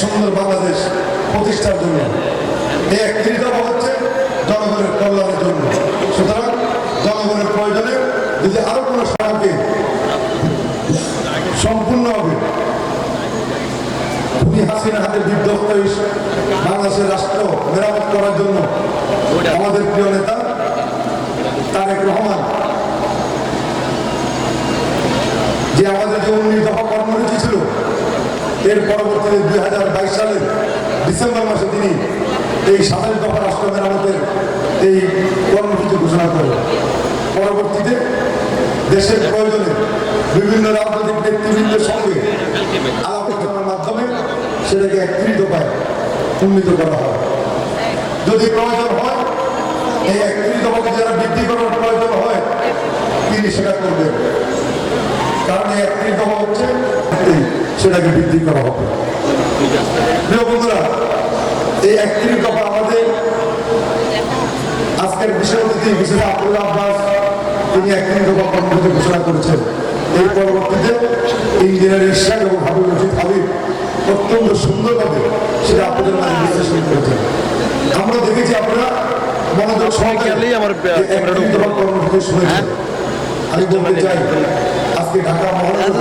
সুন্দর বাংলাদেশ প্রতিষ্ঠার জন্য। এই একত্রিশ দফা হচ্ছে জনগণের কল্যাণের জন্য। সুতরাং জনগণের প্রয়োজনে যদি আরও কোনো সড়কে সম্পূর্ণ হবে খুবই হাসিনা হাতে বিধ্বস্ত বাংলাদেশের রাষ্ট্র মেরামত করার জন্য। আমাদের প্রিয় নেতা তারেক রহমান, যে আমাদের যে উন্নীত কর্মসূচি ছিল এর পরবর্তীতে দুই হাজার বাইশ সালের ডিসেম্বর মাসে তিনি এই সাতাশ দফা রাষ্ট্র মেরামতের এই কর্মসূচি ঘোষণা করেন। পরবর্তীতে দেশের প্রয়োজনে বিভিন্ন রাজনৈতিক নেতৃবৃন্দের সঙ্গে আলাপ আলোচনার মাধ্যমে সেটাকে একত্রিত দফায় উন্নীত করা হয়। যদি প্রয়োজন হয়, এই একত্রিত দফাকে যারা বৃদ্ধি করার প্রয়োজন হয়, তিনি সেটা করবেন। কারণ এই একত্রিত দফা সেটাকে বৃদ্ধি করা হবে। প্রিয় বন্ধুরা এই একত্রিত দফা আমাদের আজকের বিষয় অতিথি বিশেষ আব্দুল আব্বাস তিনি একত্রিত দফা কর্মসূচি ঘোষণা করেছেন। এই পরবর্তীতে ইঞ্জিনিয়ার ইশাক এবং হাবিব রশিদ হাবিব অত্যন্ত সুন্দরভাবে সেটা আপনাদের মাঝে বিশ্লেষণ করেছেন। আমরা দেখেছি আপনারা মনোযোগ সহকারে আমার কর্মসূচি শুনেছেন। আমি বলতে চাই আজকে ঢাকা মহানগর